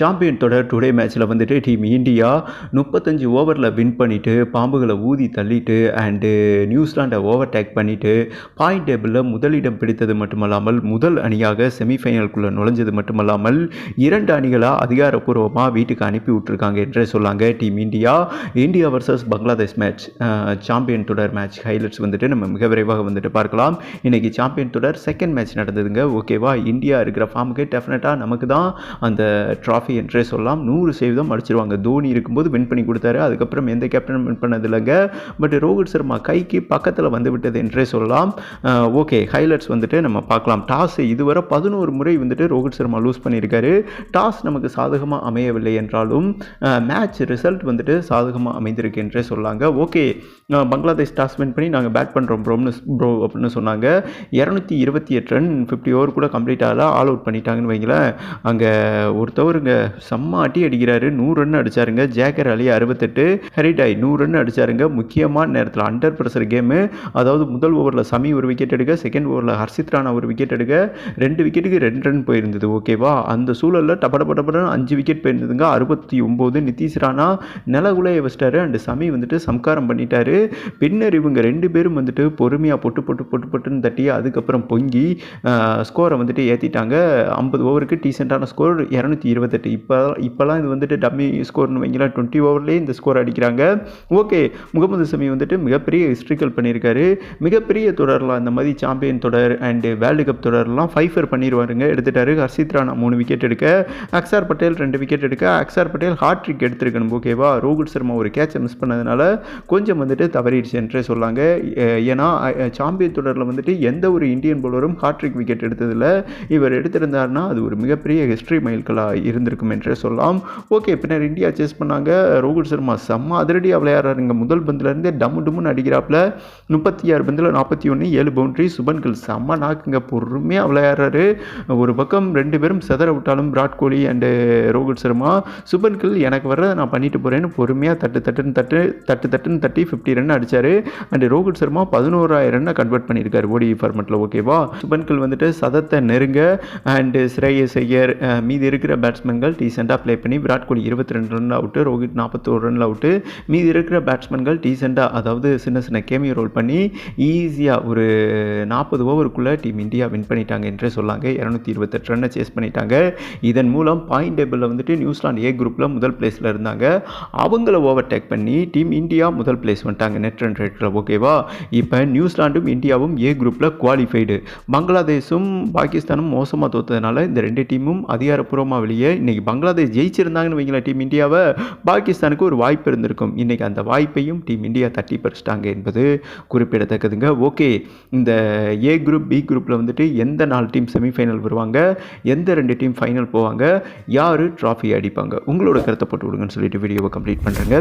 Champion தொடர் today மேட்ச்சில் வந்துட்டு டீம் இந்தியா முப்பத்தஞ்சு ஓவரில் வின் பண்ணிவிட்டு பாம்புகளை ஊதி தள்ளிட்டு அண்டு நியூசிலாண்டை ஓவர்டேக் பண்ணிவிட்டு பாயிண்ட் டேபிளில் முதலிடம் பிடித்தது மட்டுமல்லாமல் முதல் அணியாக செமிஃபைனலுக்குள்ளே நுழைஞ்சது மட்டுமல்லாமல் இரண்டு அணிகளாக அதிகாரப்பூர்வமாக வீட்டுக்கு அனுப்பி விட்டுருக்காங்க என்றே சொல்லாங்க team India India versus Bangladesh match champion தொடர் மேட்ச் ஹைலைட்ஸ் வந்துட்டு நம்ம மிக விரைவாக வந்துட்டு பார்க்கலாம். இன்றைக்கி சாம்பியன் தொடர் செகண்ட் மேட்ச் நடந்ததுங்க ஓகேவா இந்தியா இருக்கிற ஃபார்முக்கு டெஃபினட்டாக நமக்கு தான் அந்த ட்ராஃபி என்றே சொல்லலாம். நூறு சதவீதம் அடிச்சிருவாங்க. தோனி இருக்கும்போது வின் பண்ணி கொடுத்தாரு. அதுக்கப்புறம் எந்த கேப்டனும் வின் பண்ணதில்லைங்க. பட் ரோஹித் சர்மா கைக்கு பக்கத்தில் வந்து விட்டது என்றே சொல்லலாம். ஓகே ஹைலைட்ஸ் வந்துட்டு நம்ம பார்க்கலாம். டாஸ் இதுவரை பதினோரு முறை வந்துட்டு ரோஹித் சர்மா லூஸ் பண்ணியிருக்காரு. டாஸ் நமக்கு சாதகமாக அமையவில்லை என்றாலும் மேட்ச் ரிசல்ட் வந்துட்டு சாதகமாக அமைந்திருக்கு என்றே சொல்லாங்க. ஓகே பங்களாதேஷ் டாஸ் வின் பண்ணி நாங்கள் பேட் பண்ணுறோம் ப்ரோம்னு ப்ரோ அப்படின்னு சொன்னாங்க. இரநூத்தி இருபத்தி எட்டு ரன் ஃபிஃப்டி ஓவர் கூட கம்ப்ளீட் ஆகல. ஆல் அவுட் பண்ணிட்டாங்கன்னு வைங்களேன். அங்கே ஒருத்தவருங்க செம்ம அடி அடிக்கிறாரு. நூறு ரன் அடிச்சாருங்க. ஜேக்கர் அலி அறுபத்தெட்டு. ஹெரிடாய் நூறு ரன் அடிச்சாருங்க. முக்கியமான நேரத்தில் அண்டர் ப்ரெஷர் கேமு அதாவது முதல் ஓவரில் சமி ஒரு விக்கெட் எடுக்க செகண்ட் ஓவரில் ஹர்ஷித் ராணா ஒரு விக்கெட் எடுக்க ரெண்டு விக்கெட்டுக்கு ரெண்டு ரன் போயிருந்தது ஓகேவா அந்த சூழலில் டபட படப்படன்னு அஞ்சு விக்கெட் போயிருந்ததுங்க. அறுபத்தி ஒம்பது நிதிஷ் ராணா நிலகுலைய வச்சிட்டாரு. அண்டு சமி வந்துட்டு சம்காரம் பண்ணிட்டாரு. பின்னர் இவங்க ரெண்டு பேரும் வந்துட்டு பொறுமையாக பொட்டு பொட்டு பொட்டு பொட்டுன்னு தட்டி அதுக்கப்புறம் பொங்கி ஸ்கோரை வந்துட்டு ஏற்றிட்டாங்க ஐம்பது ஓவருக்கு டீசெண்டான ஸ்கோர் இரநூத்தி இருபத்தெட்டு. இப்போ இப்போலாம் இது வந்துட்டு டம்மி ஸ்கோர்னு வைங்களா டுவெண்ட்டி ஓவர்லேயே இந்த ஸ்கோர் அடிக்கிறாங்க. ஓகே முகமது சமி வந்துட்டு மிகப்பெரிய ஹிஸ்ட்ரிக்கல் பண்ணியிருக்காரு. மிகப்பெரிய தொடர்லாம் இந்த மாதிரி சாம்பியன் தொடர் அண்டு வேர்ல்டு கப் தொடர்லாம் ஃபைஃபர் பண்ணிடுவாருங்க எடுத்துட்டாரு ஹர்ஷித் ராணா மூணு விக்கெட் எடுக்க. அக்ஸார் பட்டேல் ரெண்டு விக்கெட் எடுக்க. அக்ஸார் பட்டேல் ஹார்ட் ட்ரிக் எடுத்திருக்கணும் ஓகேவா ரோஹித் சர்மா ஒரு கேட்சை மிஸ் பண்ணதுனால கொஞ்சம் வந்துட்டு தவறிடுச்சு என்றே சொல்லாங்க. ஏன்னா சாம்பியன் தொடரில் வந்துட்டு எந்த ஒரு இந்தியன் பவுலரும் ஹாட்ரிக் விக்கெட் எடுத்ததில் இவர் எடுத்திருந்தாருன்னா அது ஒரு மிகப்பெரிய ஹிஸ்ட்ரி மைல்களாக இருந்திருக்கும் என்றே சொல்லலாம். ஓகே பின்னர் இந்தியா சேஸ் பண்ணாங்க. ரோஹித் சர்மா செம்ம அதிரடியாக விளையாடுறாருங்க முதல் பந்திலேருந்தே டம்மு டம்முன்னு அடிக்கிறாப்புல. முப்பத்தி ஆறு பந்தில் நாற்பத்தி ஒன்று ஏழு பவுண்ட்ரி சுபன்கள் செம்ம நாக்குங்க. பொறுமையாக விளையாடுறாரு ஒரு பக்கம் ரெண்டு பேரும் செதற விட்டாலும் விராட் கோலி அண்டு ரோஹித் சர்மா. சுபன்கள் எனக்கு வர்றதை நான் பண்ணிட்டு போகிறேன்னு பொறுமையாக தட்டு தட்டுன்னு தட்டு தட்டு தட்டுன்னு தட்டி ஃபிஃப்டி ரன் அடித்தார் அண்டு ரோஹித் சர்மா பதினோராயிரம் ரன்னை கன்வெர்ட் பண்ணியிருக்காரு ஓடி ஃபார்மெட்டில் ஓகேவா சுபன்கள் வந்துட்டு சதத்தை நெருங்க. அண்டு ஸ்ரேயஸ் ஐயர் மீதி இருக்கிற பேட்ஸ்மேன் பேட்ஸ்மேன்கள் டீசெண்டாக ப்ளே பண்ணி விராட் கோலி இருபத்தி ரெண்டு ரன் அவுட்டு ரோஹித் நாற்பத்தோரு ரன் அவுட்டு மீதி இருக்கிற பேட்ஸ்மேன்கள் டீசெண்டாக அதாவது சின்ன சின்ன கேமியோ ரோல் பண்ணி ஈஸியாக ஒரு நாற்பது ஓவருக்குள்ளே டீம் இந்தியா வின் பண்ணிட்டாங்க என்றே சொல்லாங்க. இரநூத்தி இருபத்தெட்டு ரன்னை சேஸ் பண்ணிட்டாங்க. இதன் மூலம் பாயிண்ட் டேபிளில் வந்துட்டு நியூசிலாந்து ஏ குரூப்பில் முதல் பிளேஸில் இருந்தாங்க. அவங்கள ஓவர்டேக் பண்ணி டீம் இந்தியா முதல் பிளேஸ் வந்துட்டாங்க. நெட் ரன் ரேட்டில் ஓகேவா இப்போ நியூசிலாண்டும் இந்தியாவும் ஏ குரூப்பில் குவாலிஃபைடு பங்களாதேஷும் பாகிஸ்தானும் மோசமாக தோத்ததுனால இந்த ரெண்டு டீமும் அதிகாரப்பூர்வமாக வெளியே இன்றைக்கி பங்களாதேஷ் ஜெயிச்சிருந்தாங்கன்னு வைங்களேன் டீம் இந்தியாவை பாகிஸ்தானுக்கு ஒரு வாய்ப்பு இருந்திருக்கும். இன்றைக்கி அந்த வாய்ப்பையும் டீம் இந்தியா தட்டி பறிச்சிட்டாங்க என்பது குறிப்பிடத்தக்கதுங்க. ஓகே இந்த ஏ குரூப் பி குரூப்பில் வந்துட்டு எந்த நாலு டீம் செமிஃபைனல் வருவாங்க? எந்த ரெண்டு டீம் ஃபைனல் போவாங்க? யார் ட்ராஃபி அடிப்பாங்க? உங்களோட கருத்தை போட்டு விடுங்கன்னு சொல்லிட்டு வீடியோவை கம்ப்ளீட் பண்ணுறேங்க